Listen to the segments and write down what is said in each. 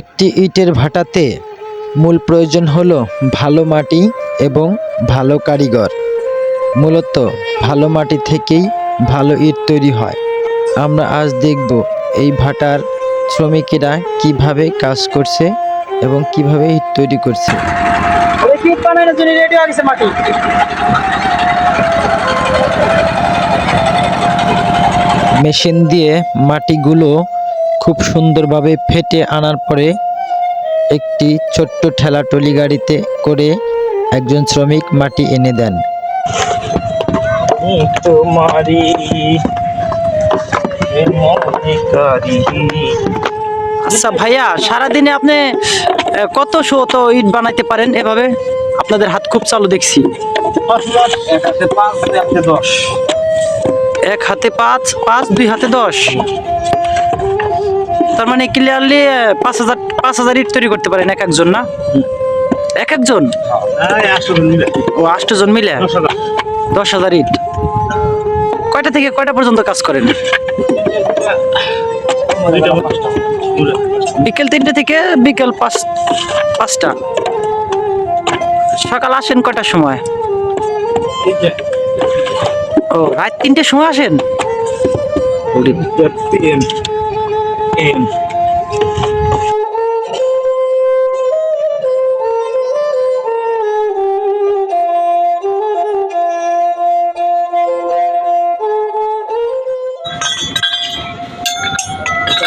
একটি ইটের ভাটাতে মূল প্রয়োজন হলো ভালো মাটি এবং ভালো কারিগর। মূলত ভালো মাটি থেকেই ভালো ইট তৈরি হয়। আমরা আজ দেখব এই ভাটার শ্রমিকেরা কীভাবে কাজ করছে এবং কীভাবে ইট তৈরি করছে। মাটি। মেশিন দিয়ে মাটিগুলো খুব সুন্দরভাবে ফেটে আনার পরে একটি ছোট্ট ঠেলা টলি গাড়িতে করে একজন শ্রমিক মাটি এনে দেন। তোমারি আচ্ছা ভাইয়া সারাদিনে আপনি কত শত ইট বানাইতে পারেন এভাবে? আপনাদের হাত খুব চালু দেখছি। এক হাতে পাঁচ পাঁচ দুই হাতে দশ। তার মানে ক্লিয়ারলি পাঁচ হাজার পাঁচ হাজার ইট তৈরি করতে পারেন এক একজন না? এক একজন? ও আটজন মিলে? দশ হাজার। ইট। কয়টা থেকে কয়টা পর্যন্ত কাজ করেন? বিকেল তিনটে থেকে বিকেল পাঁচ পাঁচটা। সকাল আসেন কয়টার সময়? ও রাত তিনটের সময় আসেন?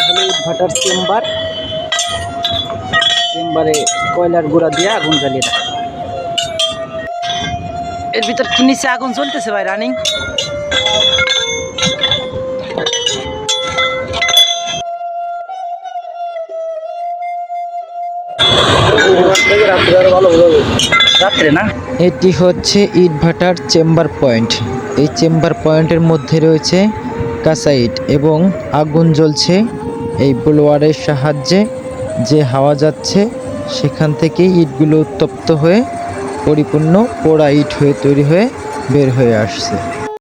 হলো ইটভাটার চেম্বার, চেম্বারে কয়লার গুঁড়া দিয়ে আগুন জ্বালিয়ে রাখে এর ভিতর নিচে আগুন জ্বলতেছে ভাই, রানিং? রাত্রে না? এটি হচ্ছে ইটভাটার চেম্বার পয়েন্ট। এই চেম্বার পয়েন্টের মধ্যে রয়েছে কাঁচা ইট এবং আগুন জ্বলছে এই ব্লোয়ারের সাহায্যে। যে হাওয়া যাচ্ছে, সেখান থেকে ইটগুলো উত্তপ্ত হয়ে, পরিপূর্ণ পোড়া ইট হয়ে, তৈরি হয়ে বের হয়ে আসছে।